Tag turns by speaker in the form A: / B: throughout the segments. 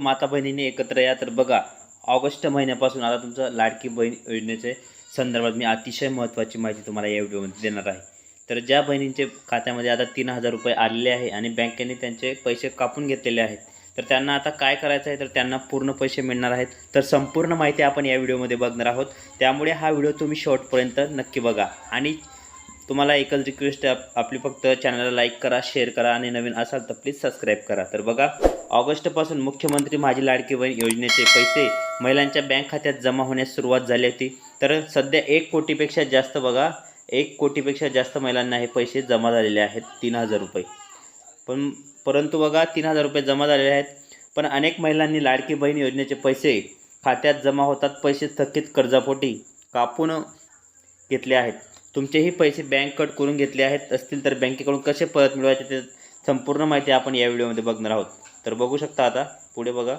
A: माता बहिणीने एकत्र या. तर बघा ऑगस्ट महिन्यापासून आता तुमचं लाडकी बहीण योजनेचे संदर्भात मी अतिशय महत्त्वाची माहिती तुम्हाला या व्हिडिओमध्ये देणार आहे. तर ज्या बहिणींचे खात्यामध्ये आता तीन हजार रुपये आलेले आहे आणि बँकेने त्यांचे पैसे कापून घेतलेले आहेत तर त्यांना आता काय करायचं आहे? तर त्यांना पूर्ण पैसे मिळणार आहेत. तर संपूर्ण माहिती आपण या व्हिडिओमध्ये बघणार आहोत. त्यामुळे हा व्हिडिओ तुम्ही शेवटपर्यंत नक्की बघा. आणि तुम्हाला एकच रिक्वेस्ट आहे आप- आपली फक्त चॅनलला लाईक करा शेअर करा आणि नवीन असाल तर प्लीज सबस्क्राईब करा. तर बघा ऑगस्टपासून मुख्यमंत्री माझी लाडकी बहीण योजनेचे पैसे महिलांच्या बँक खात्यात जमा होण्यास सुरुवात झाली होती. तर सध्या एक कोटीपेक्षा जास्त बघा एक कोटीपेक्षा जास्त महिलांना हे पैसे जमा झालेले आहेत तीन हजार रुपये. पण परंतु बघा तीन हजार रुपये जमा झालेले आहेत. पण अनेक महिलांनी लाडकी बहीण योजनेचे पैसे खात्यात जमा होतात पैसे थकीत कर्जापोटी कापून घेतले आहेत. तुमचेही पैसे बँक कट करून घेतले आहेत असतील तर बँकेकडून कसे परत मिळवायचे ते संपूर्ण माहिती आपण या व्हिडिओमध्ये बघणार आहोत. तर बघू शकता आता पुढे बघा.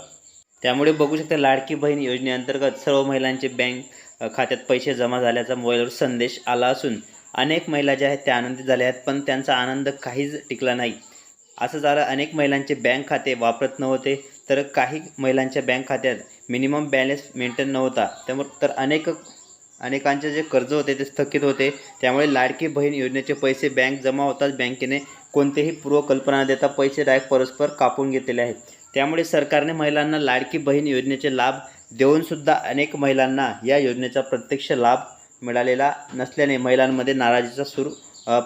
A: त्यामुळे बघू शकता लाडकी बहीण योजनेअंतर्गत सर्व महिलांचे बँक खात्यात पैसे जमा झाल्याचा मोबाईलवर संदेश आला असून अनेक महिला ज्या आहेत त्या आनंदित झाल्या आहेत पण त्यांचा आनंद काहीच टिकला नाही. असं झालं अनेक महिलांचे बँक खाते वापरत नव्हते तर काही महिलांच्या बँक खात्यात मिनिमम बॅलन्स मेंटेन नव्हता. त्यामुळे तर अनेक अनेकांचे जे कर्ज होते ते स्थगित होते. त्यामुळे लाडकी बहीण योजनेचे पैसे बँक जमा होताच बँकेने कोणतेही पूर्वकल्पना न देता पैसे डायरेक्ट परस्पर कापून घेतलेले आहेत. त्यामुळे सरकारने महिलांना लाडकी बहीण योजनेचे लाभ देऊनसुद्धा अनेक महिलांना या योजनेचा प्रत्यक्ष लाभ मिळालेला नसल्याने महिलांमध्ये नाराजीचा सूर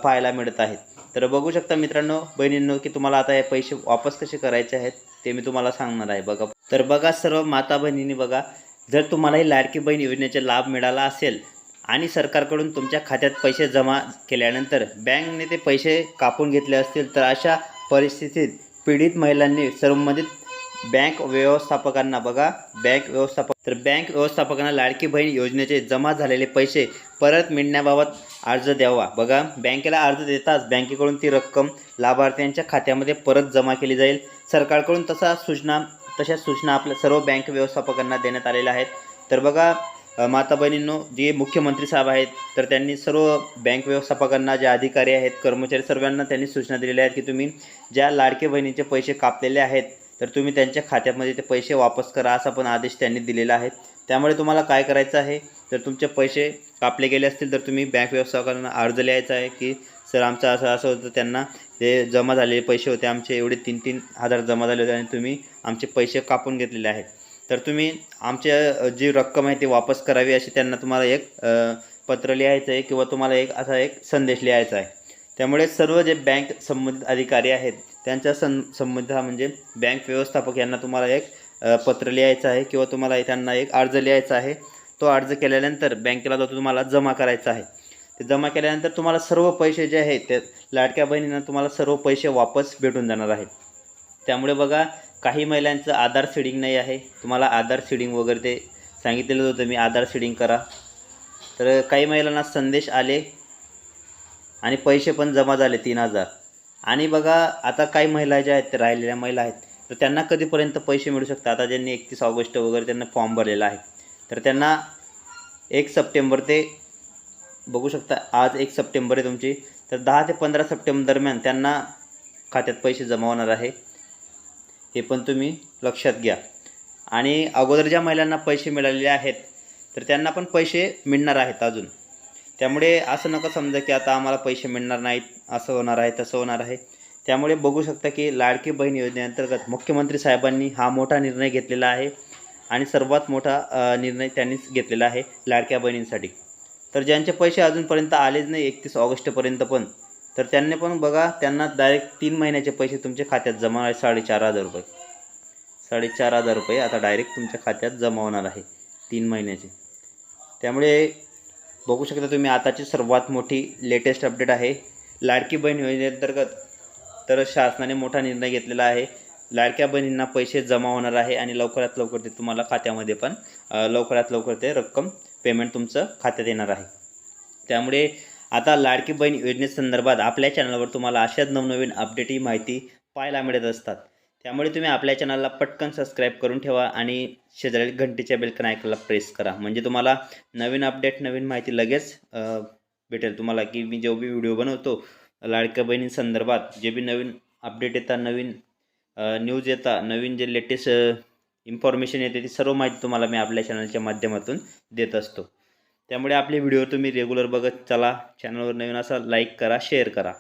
A: पाहायला मिळत आहे. तर बघू शकता मित्रांनो बहिणींनो की तुम्हाला आता हे पैसे वापस कसे करायचे आहेत ते मी तुम्हाला सांगणार आहे. बघा. तर बघा सर्व माता बहिणींनी बघा जर तुम्हालाही लाडकी बहीण योजनेचा लाभ मिळाला असेल आणि सरकारकडून तुमच्या खात्यात पैसे जमा केल्यानंतर बँकने ते पैसे कापून घेतले असतील तर अशा परिस्थितीत पीडित महिलांनी संबंधित बँक व्यवस्थापकांना बघा. बँक व्यवस्थापक तर बँक व्यवस्थापकांना लाडकी बहीण योजनेचे जमा झालेले पैसे परत मिळण्याबाबत अर्ज द्यावा. बघा बँकेला अर्ज देताच बँकेकडून ती रक्कम लाभार्थ्यांच्या खात्यामध्ये परत जमा केली जाईल. सरकारकडून तसा सूचना तशाच सूचना आपल्या सर्व बँक व्यवस्थापकांना देण्यात आलेल्या आहेत. तर बघा माता बहिणींनो जे मुख्यमंत्री साहेब आहेत तर त्यांनी सर्व बँक व्यवस्थापकांना जे अधिकारी आहेत कर्मचारी सर्वांना त्यांनी सूचना दिलेल्या आहेत की तुम्ही ज्या लाडके बहिणीचे पैसे कापलेले आहेत तर तुम्ही त्यांच्या खात्यामध्ये ते पैसे वापस करा असा पण आदेश त्यांनी दिलेला आहे. त्यामुळे तुम्हाला काय करायचं आहे? जर तुमचे पैसे कापले गेले असतील तर तुम्ही बँक व्यवस्थापकांना अर्ज लिहायचा आहे की सर आमचं असं असं होतं त्यांना ते जमा झालेले पैसे होते आमचे एवढे तीन तीन हजार जमा झाले होते आणि तुम्ही आमचे पैसे कापून घेतलेले आहेत. तर तुम्ही आमच्या जी रक्कम आहे ती वापस करावी अशी त्यांना तुम्हाला एक पत्र लिहायचं आहे किंवा तुम्हाला एक असा एक संदेश लिहायचा आहे. त्यामुळे सर्व जे बँक संबंधित अधिकारी आहेत त्यांच्या सं संबंधित हा म्हणजे बँक व्यवस्थापक यांना तुम्हाला एक पत्र लिहायचं आहे किंवा तुम्हाला त्यांना एक अर्ज लिहायचा आहे तो अर्ज केल्यानंतर बँकेला तो तुम्हाला जमा करायचा आहे. ते जमा केल्यानंतर तुम्हाला सर्व पैसे जे आहेत ते लाडक्या बहिणींना तुम्हाला सर्व पैसे वापस भेटून जाणार आहेत. त्यामुळे बघा काही महिलांचं आधार सीडिंग नाही आहे. तुम्हाला आधार सीडिंग वगैरे ते सांगितलेलं होतं मी आधार सीडिंग करा. तर काही महिलांना संदेश आले आणि पैसे पण जमा झाले तीन हजार. आणि बघा आता काही महिला ज्या आहेत राहिलेल्या महिला आहेत तर त्यांना कधीपर्यंत पैसे मिळू शकतात? आता ज्यांनी एकतीस ऑगस्ट वगैरे त्यांना फॉर्म भरलेला आहे. तर त्यांना एक सप्टेंबर ते बघू शकता आज एक सप्टेंबर आहे तुमची. तर दहा ते पंधरा सप्टेंबर दरम्यान त्यांना खात्यात पैसे जमा होणार आहे. हे पण तुम्ही लक्षात घ्या. आणि अगोदर ज्या महिलांना पैसे मिळालेले आहेत तर त्यांना पण पैसे मिळणार आहेत अजून. त्यामुळे असं नका समजा की आता आम्हाला पैसे मिळणार नाहीत असं होणार आहे तसं होणार आहे. त्यामुळे बघू शकता की लाडकी बहीण योजनेअंतर्गत मुख्यमंत्री साहेबांनी हा मोठा निर्णय घेतलेला आहे आणि सर्वात मोठा निर्णय त्यांनीच घेतलेला आहे लाडक्या बहिणींसाठी. तर ज्यांचे पैसे अजूनपर्यंत आलेच नाही एकतीस ऑगस्टपर्यंत पण तर त्यांनी पण बघा त्यांना डायरेक्ट तीन महिन्याचे पैसे तुमच्या खात्यात जमा आहे साडेचार हजार रुपये. साडेचार हजार रुपये आता डायरेक्ट तुमच्या खात्यात जमा होणार आहे तीन महिन्याचे. त्यामुळे बघू शकता तुम्ही आताची सर्वात मोठी लेटेस्ट अपडेट आहे. लाडकी बहीण योजनेअंतर्गत तर शासनाने मोठा निर्णय घेतलेला आहे. लाडक्या बहिणींना पैसे जमा होणार आहे आणि लवकरात लवकर ते तुम्हाला खात्यामध्ये पण लवकरात लवकर ते रक्कम पेमेंट तुमचं खात्यात येणार आहे. त्यामुळे आता लाडकी बहीण योजनेसंदर्भात आपल्या चॅनलवर तुम्हाला अशाच नवनवीन अपडेटही माहिती पाहायला मिळत असतात. त्यामुळे तुम्ही आपल्या चॅनलला पटकन सबस्क्राईब करून ठेवा आणि शेजारी घंटीच्या बेलकन ऐकायला प्रेस करा. म्हणजे तुम्हाला नवीन अपडेट नवीन माहिती लगेच भेटेल. तुम्हाला की मी जेव्हा बी व्हिडिओ बनवतो लाडक्या बहिणींसंदर्भात जे बी नवीन अपडेट येतात नवीन न्यूज येतात नवीन जे लेटेस्ट इन्फॉर्मेशन येते ती सर्व माहिती तुम्हाला मी आपल्या चॅनलच्या माध्यमातून देत असतो. त्यामुळे आपले व्हिडिओ तुम्ही रेग्युलर बघत चला चॅनलवर नवीन असा लाईक करा शेअर करा.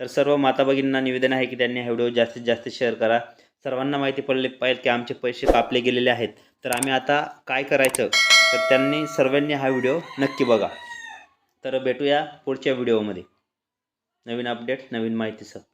A: तर सर्व माता भगिनींना निवेदन आहे की त्यांनी हा व्हिडिओ जास्तीत जास्त शेअर करा. सर्वांना माहिती पडले पाहिजे की आमचे पैसे कापले गेलेले आहेत. तर आम्ही आता काय करायचं? तर त्यांनी सर्वांनी हा व्हिडिओ नक्की बघा. तर भेटूया पुढच्या व्हिडिओमध्ये नवीन अपडेट नवीन माहितीसह.